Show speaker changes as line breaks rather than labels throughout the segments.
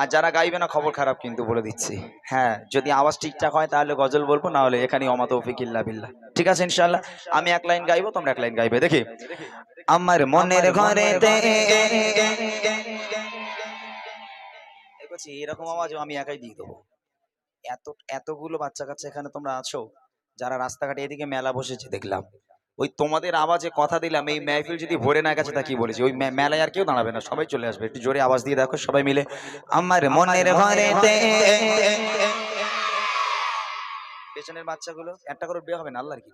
আর যারা গাইবে না, খবর খারাপ কিন্তু বলে দিচ্ছি। হ্যাঁ যদি আওয়াজ ঠিকঠাক হয় তাহলে গজল বলব না হলে এখানে অমাত বিল্লা ঠিক আছে ইনশাল্লাহ আমি এক লাইন গাইবো, তোমরা এক লাইন গাইবে। দেখি। আমার মনের ঘরে এরকম আওয়াজও আমি একাই দিয়ে দেবো। এত, এতগুলো বাচ্চা কাচ্চা এখানে তোমরা আছো, যারা রাস্তাঘাটে এদিকে মেলা বসেছে, দেখলাম। ওই তোমাদের আওয়াজে কথা দিলাম এই মেহফিল যদি ভরে না গেছে তা কি বলেছি? ওই মেলায় আর কেউ দাঁড়াবে না সবাই চলে আসবে একটু জোরে আওয়াজ দিয়ে দেখো সবাই মিলে। আমার মনের ঘরে পেছনের বাচ্চাগুলো একটা করে বিয়ে হবে না আল্লাহর কি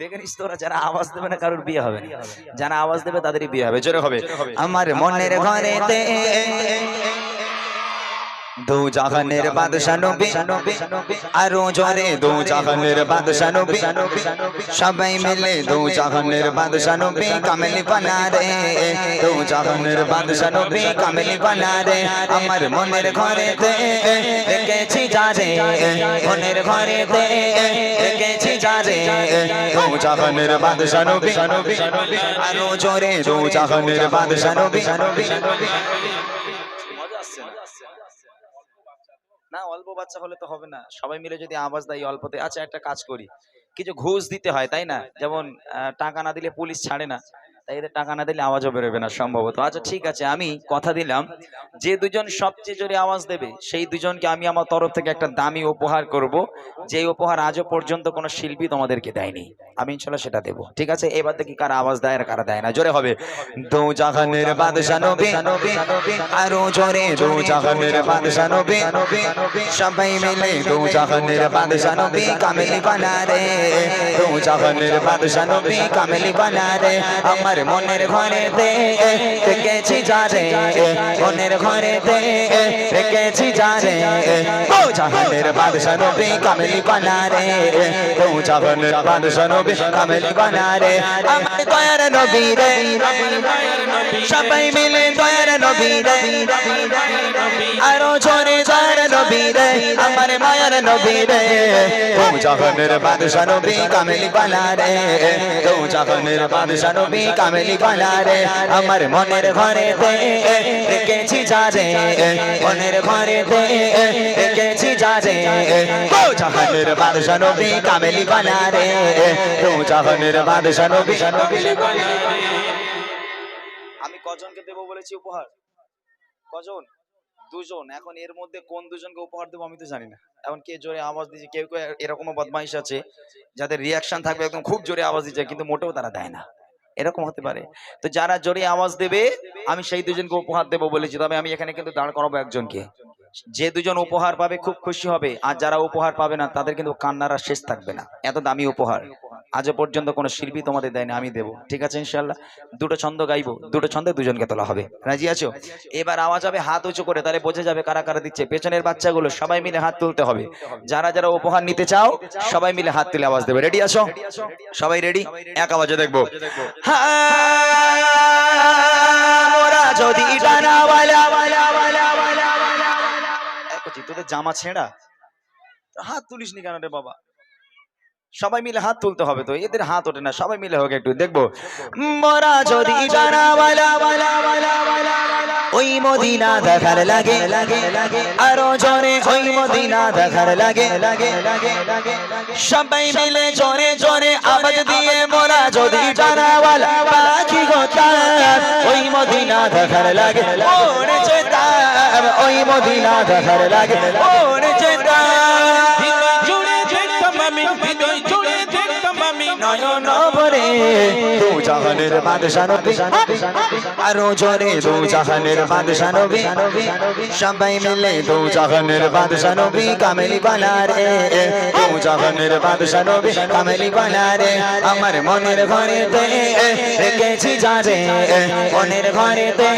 দেখে নিস তোরা যারা আওয়াজ দেবে না কারোর বিয়ে হবে না। যারা আওয়াজ দেবে তাদেরই বিয়ে হবে জোরে হবে। আমার মনের ঘরে দু জাহানের বাদশা নবী আরও জোরে দু জাহানের বাদশা নবী সবাই মিলে দু জাহানের বাদশা নবী কামেলি বানা রে দু জাহানের বাদশা নবী কামেলি বানা রে আমার মনের ঘরে তে রেখেছি যা রে মনের ঘরে তে রেখেছি যা রে দু জাহানের বাদশা নবী আরও জোরে দু জাহানের বাদশা নবী মজা আসছে না? না, অল্প বাচ্চা হলে তো হবে না। সবাই মিলে যদি আওয়াজ দেয় অল্পতে আচ্ছা একটা কাজ করি। কিছু ঘুষ দিতে হয়, তাই না? যেমন টাকা না দিলে পুলিশ ছাড়ে না। তাই এদের টাকা না দিলে আওয়াজও বেরোবে না সম্ভবত। আচ্ছা ঠিক আছে, আমি কথা দিলাম। যে দুজন সবচেয়ে জোরে আওয়াজ দেবে, সেই দুজনকে আমি আমার তরফ থেকে একটা দামি উপহার করব। যে উপহার আজও পর্যন্ত কোনো শিল্পী তোমাদেরকে দেয়নি। আমি ইনশাল্লাহ সেটা দেবো। ঠিক আছে? এবার দেখি কারা আওয়াজ দেয় আর কারা দেয় না। জোরে হবে। আমার মনের ঘরে দে রেখেছি যা রে, মনের ঘরে দে রেখেছি যা রে। দো জাহানের বাদশা নবী কামেলি বানা রে দো জাহানের বাদশা নবী কামেলি বানা রে আমার দয়ার নবী রে, সবাই মিলে দয়ার নবী রে। আরও জোরে নবী রে আমার মায়ার নবী রে। জাহানের বাদশা নবী কামেলি রে। জাহানের বাদশা নবী কামেলি রে। আমার মনের ঘরে তে রেখেছি যা রে। মনের ঘরে তে রেখেছি যা রে। ও জাহানের বাদশা নবী কামেলি রে। জাহানের বাদশা নবী আমি কজনকে দেবো বলেছি উপহার? কজন? দুজন, এখন এর মধ্যে কোন দুজনকে উপহার দেবো আমি তো জানি না। এখন কে জোরে আওয়াজ দিচ্ছে কেউ কেউ এরকমও বদমাইশ আছে, যাদের রিয়াকশন থাকবে একদম খুব জোরে আওয়াজ দিচ্ছে কিন্তু মোটেও তারা দেয় না। এরকম হতে পারে। তো যারা জোরে আওয়াজ দেবে, আমি সেই দুজনকে উপহার দেবো বলেছি, তবে আমি এখানে কিন্তু দাঁড় করাবো একজনকে। যে দুজন উপহার পাবে খুব খুশি হবে, আর যারা উপহার পাবে না, তাদের কিন্তু কান্নারা শেষ থাকবে না। এত দামি উপহার। আজও পর্যন্ত কোনো শিল্পী তোমাদের দেয়নি আমি দেবো। ঠিক আছে ইনশাল্লাহ দুটো ছন্দ গাইবো দুটো ছন্দে দুজনকে তোলা হবে। রাজি আছো? এবার আওয়াজ হবে হাত উঁচু করে তাহলে বোঝা যাবে কারা কারা দিচ্ছে। পেছনের বাচ্চাগুলো সবাই মিলে হাত তুলতে হবে। যারা যারা উপহার নিতে চাও সবাই মিলে হাত তুলে আওয়াজ দেবে। রেডি আছো? সবাই রেডি এক আওয়াজে দেখব। কচি, তোদের জামা ছেঁড়া? হাত তুলিস নি কেন রে বাবা? সবাই মিলে হাত তুলতে হবে তো এদের হাত ওঠে না সবাই মিলে হোক একটু দেখব মোরা যদি ওই মদিনা দেখার লাগে আরও জোরে ওই মদিনা দেখার লাগে সবাই মিলে জোরে জোরে আওয়াজ দিয়ে মোরা যদি ডানাওয়ালা পাখি ওই মদিনা দেখার লাগে ওরে ওই মদিনা দেখার লাগে ওরে দু জাহানের বাদশা নবী আরও জোরে দু জাহানের বাদশা নবী সবাই মিলে দু জাহানের বাদশা নবী কামেলি বানা রে দু জাহানের বাদশা নবী কামেলি বানা রে আমার মনের ঘরে তে রেখেছি যা রে। মনের ঘরে তে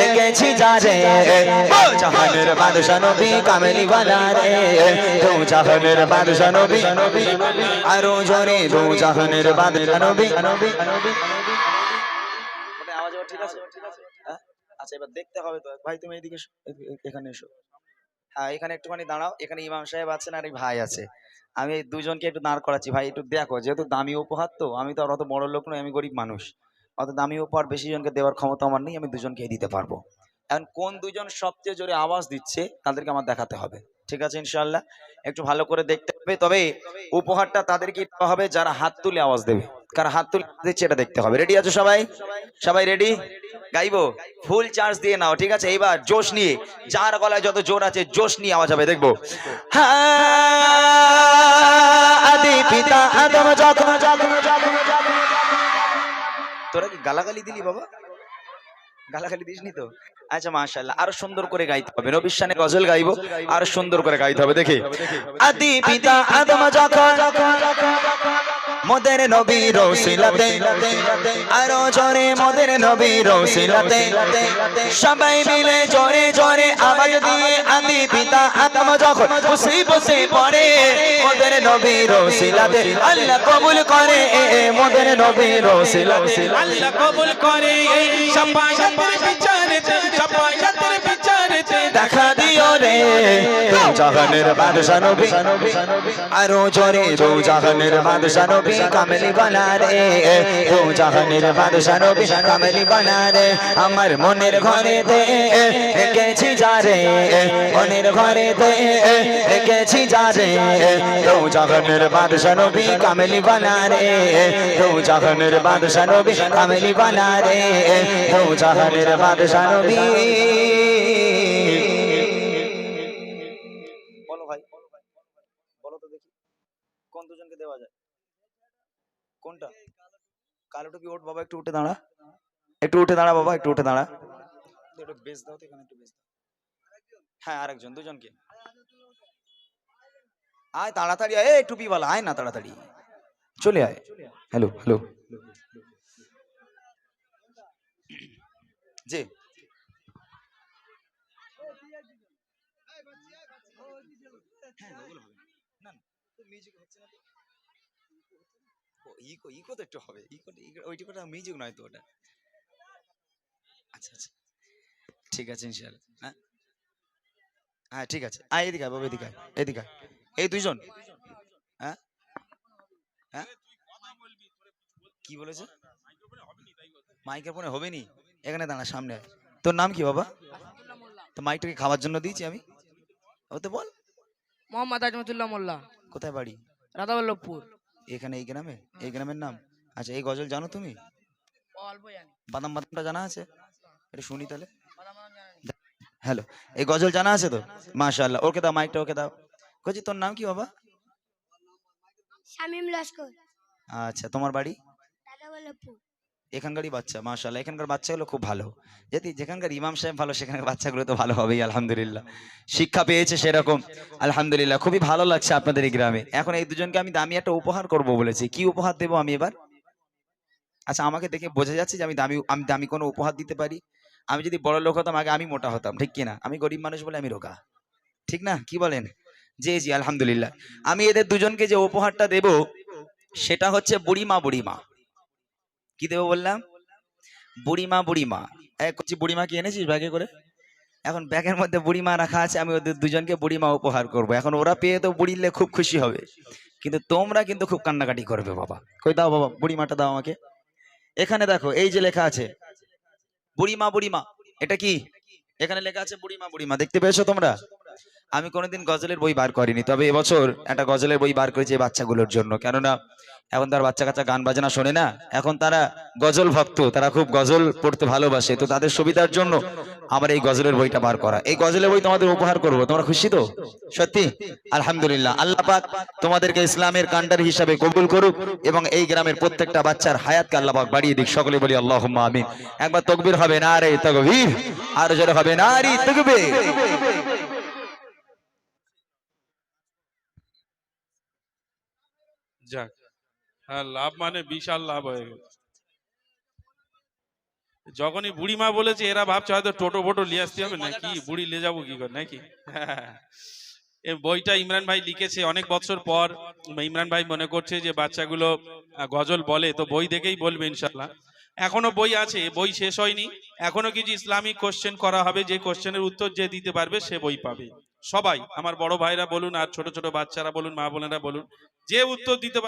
রেখেছি যা রে। দু জাহানের বাদশা নবী কামেলি বানা রে দু জাহানের বাদশা নবী আরও জোরে দু জাহানের বাদশা নবী আওয়াজ ঠিক আছে? আচ্ছা এবার দেখতে হবে তো। ভাই তুমি এদিকে এখানে এসো। হ্যাঁ এখানে একটুখানি দাঁড়াও। এখানে ইমাম সাহেব আছেন আর এই ভাই আছে। আমি এই দুজনকে একটু দাঁড় করাচ্ছি। ভাই একটু দেখো যেহেতু দামি উপহার তো আমি তো আর অত বড় লোক নই আমি গরিব মানুষ। অত দামি উপহার বেশি জনকে দেওয়ার ক্ষমতা আমার নেই আমি দুজনকে দিতে পারব।
এখন কোন দুজন সবচেয়ে জোরে আওয়াজ দিচ্ছে তাদেরকে আমার দেখাতে হবে। ঠিক আছে ইনশাল্লাহ একটু ভালো করে দেখতে হবে। তবে উপহারটা তাদেরকে দেওয়া হবে যারা হাত তুলে আওয়াজ দেবে। কার হাত তুলে দিচ্ছে এটা দেখতে হবে। রেডি আছো সবাই? সবাই রেডি গাইবো? ফুল চার্জ দিয়ে নাও, ঠিক আছে? এইবার জোশ নিয়ে, যার গলায় যত জোর আছে, জোশ নিয়ে আওয়াজ হবে, দেখব। তোরা কি গালাগালি দিলি বাবা? গালাগালি দিসনি তো? আচ্ছা মাশাআল্লাহ, আরও সুন্দর করে গাইতে হবে। নবীর শানে গজল গাইবো, আরও সুন্দর করে গাইতে হবে, দেখি। আদি পিতা আদম যখন মোদের নবী রসিলাতে আরও জোরে মোদের নবী রসিলাতে সবাই মিলে জোরে জোরে আওয়াজ দিয়ে আদি পিতা আদম যখন বসে বসে পড়ে, মোদের নবী রসিলাতে আল্লাহ কবুল করে এ মোদের নবী রসিলাতে
আল্লাহ কবুল করে বিচারেতে সাফায়াতের বিচারেতে
দেখা দিও রে। জাহানের বাদশা নবী। আরও জোরে দু জাহানের বাদশা নবী কামলি বানা রে দু জাহানের বাদশা নবী কামলি বানা রে আমার মনের ঘরে দে, রেখেছি যা রে। মনের ঘরে দে, রেখেছি যা রে। দু জাহানের বাদশা নবী কামলি বানা রে দু জাহানের বাদশা নবী কামলি বানা রে দু জাহানের বাদশা নবী। দুজনকে দেওয়া যায়। কোনটা? কালো টুপি ওঠ বাবা, একটু উঠে দাঁড়া। একটু উঠে দাঁড়া বাবা, একটু উঠে দাঁড়া। একটু বেশ দাও এখানে, একটু বেশ হ্যাঁ আরেকজন, দুজনকে। আয় তাড়াতাড়ি, আয় টুপিওয়ালা আয় না তাড়াতাড়ি। চলে আয়। Hello hello ji echo echo তো? একটু হবে। ইকো মিউজিক নয় তো ওটা? আচ্ছা আচ্ছা। ঠিক আছে ইনশাআল্লাহ। হ্যাঁ? হ্যাঁ ঠিক আছে। আয় এদিকে বাবা এদিকে এদিকে এই দুইজন? হ্যাঁ? হ্যাঁ? কি বলেছে? মাইকের ফোনে হবে নি এখানে দাঁড়া সামনে। তোর নাম কি বাবা? তো মাইকটাকে খাওয়ার জন্য দিয়েছি আমি? ও তো বল।
মোহাম্মদ আজমতুল্লাহ মোল্লা।
কোথায় বাড়ি?
রাধাবল্লভপুর।
এখানে এই গ্রামে? এই গ্রামের নাম? আচ্ছা এই গজল জানো তুমি?
অল্প জানি।
বাদাম বাদামটা জানা আছে? এটা শুনি তাহলে। হ্যালো এই গজল জানা আছে তো? মাশাআল্লাহ ওকে দাও মাইকটা ওকে দাও। কচি তোর নাম কি বাবা?
শামিম লস্কর।
আচ্ছা তোমার বাড়ি?
রাধাবল্লভপুর।
এখানকারই বাচ্চা, মাশাআল্লাহ। এখানকার বাচ্চাগুলো খুব ভালো। যদি যেখানকার ইমাম সাহেব ভালো, সেখানকার বাচ্চাগুলো তো ভালো হবেই, আলহামদুলিল্লাহ। শিক্ষা পেয়েছে সেরকম, আলহামদুলিল্লাহ। খুবই ভালো লাগছে আপনাদের এই গ্রামে। এখন এই দুজনকে আমি দামি একটা উপহার করব বলেছি। কি উপহার দেবো আমি এবার? আচ্ছা আমাকে দেখে বোঝা যাচ্ছে যে আমি দামি আমি দামি কোনো উপহার দিতে পারি। আমি যদি বড় লোক হতাম, আগে আমি মোটা হতাম, ঠিক কিনা? আমি গরিব মানুষ বলে আমি রোগা। ঠিক না? কি বলেন? জি জি, আলহামদুলিল্লাহ। আমি এদের দুজনকে যে উপহারটা দেব, সেটা হচ্ছে বুড়িমা বুড়িমা। কি দেবো বললাম? বুড়িমা বুড়িমা। এক করছি বুড়িমা কি এনেছিস ব্যাগে করে? এখন ব্যাগের মধ্যে বুড়িমা রাখা আছে, আমি ওদের দুজনকে বুড়িমা উপহার করব। এখন ওরা পেয়ে তো বুড়িলে খুব খুশি হবে। কিন্তু তোমরা কিন্তু খুব কান্নাকাটি করবে বাবা। কই দাও বাবা, বুড়িমাটা দাও আমাকে। এখানে দেখো, এই যে লেখা আছে, বুড়িমা বুড়িমা। এটা কি? এখানে লেখা আছে, বুড়িমা বুড়িমা। দেখতে পেয়েছ তোমরা? আমি কোনোদিন গজলের বই বার করিনি, তবে এবছর একটা গজলের বই বার করেছি এই বাচ্চাগুলোর জন্য। কেননা এখন তার বাচ্চা কাচ্চা গান বাজনা শোনে না। এখন তারা গজল ভক্ত, তারা খুব গজল পড়তে ভালোবাসে। তো তাদের সুবিধার জন্য আমার এই গজলের বইটা বার করা। এই গজলের বই তোমাদের উপহার করব, তোমরা খুশি তো? সত্যি? আলহামদুলিল্লাহ। আল্লাহ পাক তোমাদেরকে ইসলামের কান্ডার হিসাবে কবুল করুক এবং এই গ্রামের প্রত্যেকটা বাচ্চার হায়াতকে আল্লাহ পাক বাড়িয়ে দিক। সকলে বলি আল্লাহ আমিন। একবার তকবির হবে না রে তকবীর। আর জোরে হবে না রে তকবীর।
যাক। হ্যাঁ লাভ মানে বিশাল লাভ হয়ে গেল। যখনই বুড়িমা বলেছে এরা ভাবছে হয়তো টোটো ফোটো নিয়ে আসতে হবে নাকি? বুড়ি নিয়ে যাব কি করে নাকি? এই বইটা ইমরান ভাই লিখেছে অনেক বছর পর। ইমরান ভাই মনে করছে যে বাচ্চাগুলো গজল বলে তো বই দেখেই বলবে ইনশাল্লাহ এখনও বই আছে বই শেষ হয়নি। এখনও কিছু ইসলামিক কোশ্চেন করা হবে যে কোশ্চেনের উত্তর যে দিতে পারবে সে বই পাবে। সবাই আমার বড় ভাইরা বলুন আর ছোট ছোট বাচ্চারা বলুন মা বোনেরা বলুন যে উত্তর দিতে পারবে